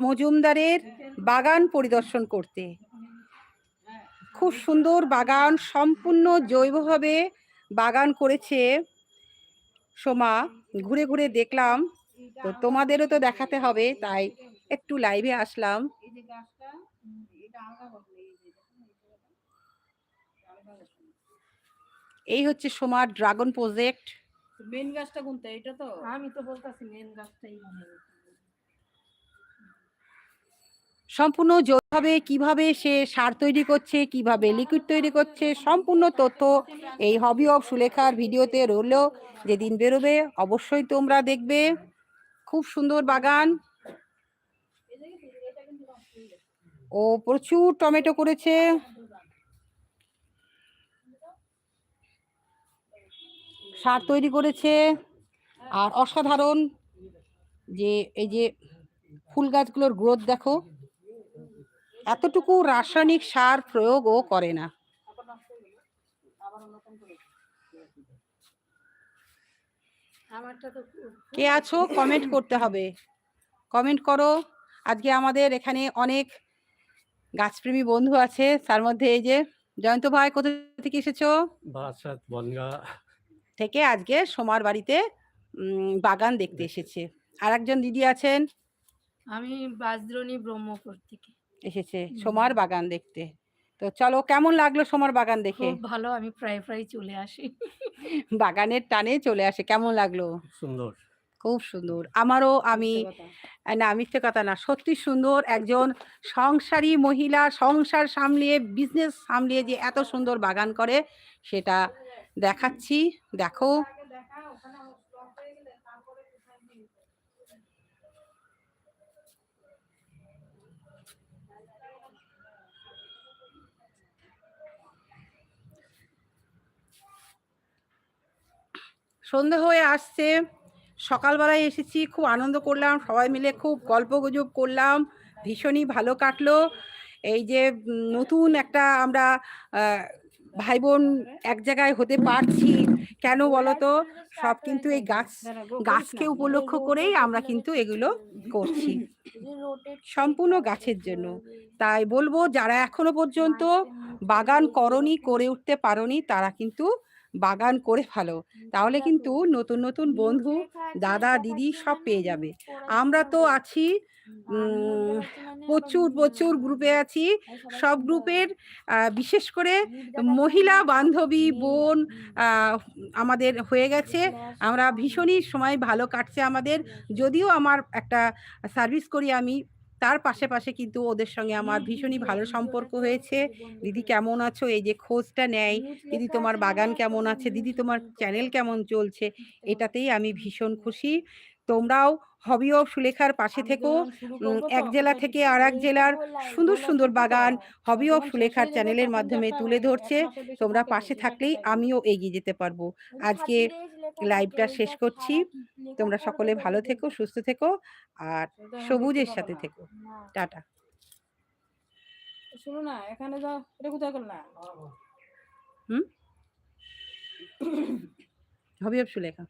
মজুমদারের বাগান পরিদর্শন করতে। খুব সুন্দর বাগান সম্পূর্ণ জৈবভাবে বাগান করেছে সোমা। ঘুরে ঘুরে দেখলাম তো তোমাদেরও তো দেখাতে হবে তাই একটু লাইভে আসলাম। এই হচ্ছে সোমার ড্রাগন প্রজেক্ট। মেন গাছটা কোনটা? এটা তো? আমি তো বলতাছি মেন গাছটাই মনে হয়। সম্পূর্ণ জৈবভাবে কীভাবে সে সার তৈরি করছে, কীভাবে লিকুইড তৈরি করছে, সম্পূর্ণ তথ্য এই হবি অফ সুলেখার ভিডিওতে রইল। যেদিন বেরোবে, অবশ্যই তোমরা দেখবে। খুব সুন্দর বাগান। ও প্রচুর টমেটো করেছে। সার তৈরি করেছে। আর অসাধারণ যে এই যে ফুল গাছগুলোর গ্রোথ দেখো। এতটুকু রাসায়নিক সার প্রয়োগও করে না। আমারটা তো খুব- কে আছো? কমেন্ট করতে হবে। কমেন্ট করো। আজকে আমাদের এখানে অনেক গাছপ্রেমী বন্ধু আছে। তার মধ্যে এই যে জয়ন্ত ভাই কোথা থেকে এসেছ? বনগা। থেকে আজকে সোমার বাড়িতে বাগান দেখতে এসেছে। আর একজন দিদি আছেন। আমি বাজদ্রণী ব্রহ্মপুর থেকে। এসেছে সোমার বাগান দেখতে। তো চলো কেমন লাগল সোমার বাগান দেখে? খুব ভালো আমি প্রায় প্রায় চলে আসি। বাগানের টানে চলে আসে কেমন লাগল? সুন্দর। খুব সুন্দর। আমারও আমি না মিথ্যে কথা না সত্যি সুন্দর একজন সংসারী মহিলা সংসার সামলিয়ে বিজনেস সামলিয়ে যে এত সুন্দর বাগান করে সেটা দেখাচ্ছি। দেখো। সন্ধে হয়ে আসছে। সকালবেলায় এসেছি, খুব আনন্দ করলাম, সবাই মিলে খুব গল্প গুজব করলাম, ভীষণই ভালো কাটলো। এই যে নতুন একটা আমরা ভাই বোন এক জায়গায় হতে পারছি, কেন বলো তো সব কিন্তু এই গাছ, গাছকে উপলক্ষ করেই আমরা কিন্তু এগুলো করছি। সম্পূর্ণ গাছের জন্য। তাই বলব, যারা এখনও পর্যন্ত বাগান করনি, করে উঠতে পারোনি, তারা কিন্তু বাগান করে ফেলো। তাহলে কিন্তু নতুন নতুন বন্ধু, দাদা, দিদি সব পেয়ে যাবে। আমরা তো আছি প্রচুর প্রচুর গ্রুপে আছি। সব গ্রুপের বিশেষ করে মহিলা বান্ধবী বোন আমাদের হয়ে গেছে। আমরা ভীষণই সময় ভালো কাটছে আমাদের। যদিও আমার একটা সার্ভিস করি আমি তার পাশে পাশে কিন্তু ওদের সঙ্গে আমার ভীষণই ভালো সম্পর্ক হয়েছে। দিদি কেমন আছো? এই যে খোঁজটা নেয়। দিদি তোমার বাগান কেমন আছে? দিদি তোমার চ্যানেল কেমন চলছে? এটাতেই আমি ভীষণ খুশি। তোমরাও হবি অফ সুলেখার পাশে থেকো। এক জেলা থেকে আর এক জেলার সুন্দর সুন্দর বাগান হবি অফ সুলেখার চ্যানেলের মাধ্যমে তুলে ধরছে। তোমরা পাশে থাকলেই আমিও এগিয়ে যেতে পারব। আজকে লাইভটা শেষ করছি। তোমরা সকলে ভালো থেকো সুস্থ থেকো আর সবুজের সাথে থেকো। টাটা। শুনো না এখানে যাও এটা কোথায় করলা? Hobby of Sulekha.